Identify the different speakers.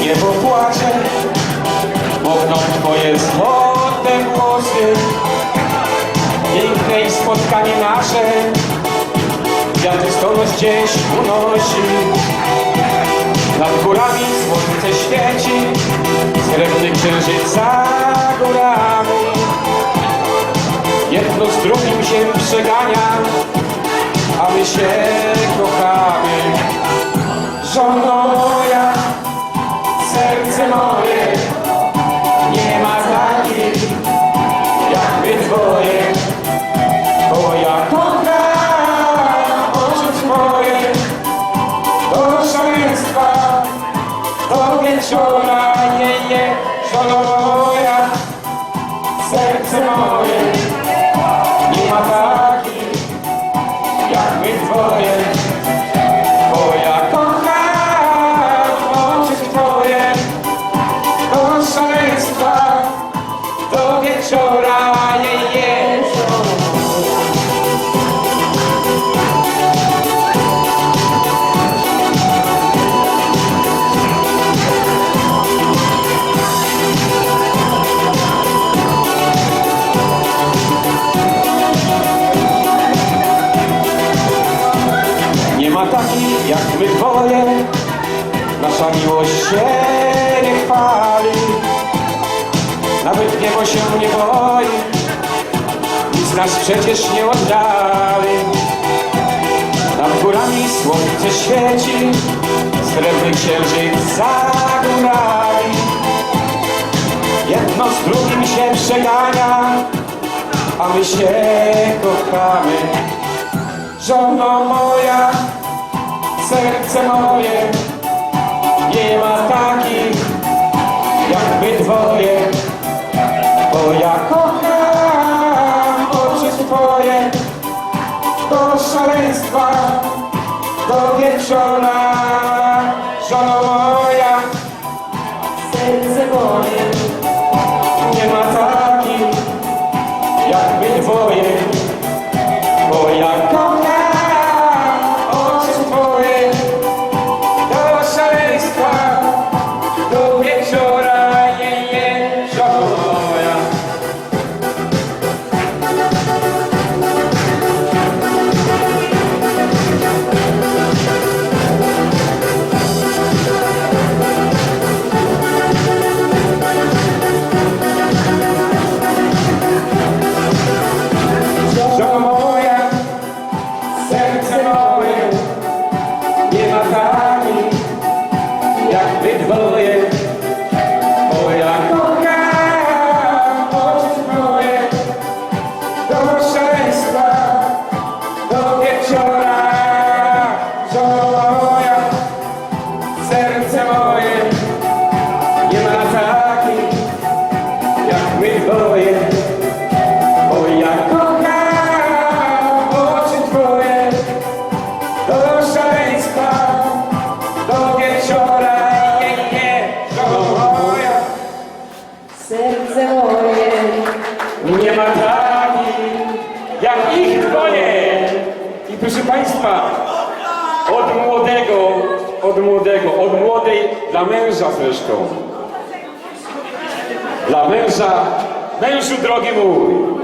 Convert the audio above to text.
Speaker 1: niebo płacze, mokną twoje złote włosy. Piękne i spotkanie nasze, wiatr stonoś gdzieś unosi. Nad górami słońce świeci, srebrny księżyc za górami. Jedno z drugim się przegania, a my się kochamy. Wieczora, nie, nie, żono moja, serce moje, nie ma takich jak my dwoje. Bo ja kocham oczy twoje, szaleństwa, do wieczora, nie, jak my dwoje, nasza miłość się nie chwali. Nawet niebo się nie boi, nic nas przecież nie oddali. Nad górami słońce świeci, srebrny księżyc za górami. Jedno z drugim się przegania, a my się kochamy. Żono moja, serce moje, nie ma takich jak my dwoje, bo ja kocham oczy twoje, do szaleństwa, do wieczora. Żono moja, serce moje, nie ma takich jak my dwoje, szaleństwa, do wieczora, nie, nie, moja.
Speaker 2: Serce moje,
Speaker 1: Nie ma takich jak ich dwoje. I proszę Państwa, od młodego, od młodego, od młodej dla męża zresztą. Dla męża, mężu drogi mój.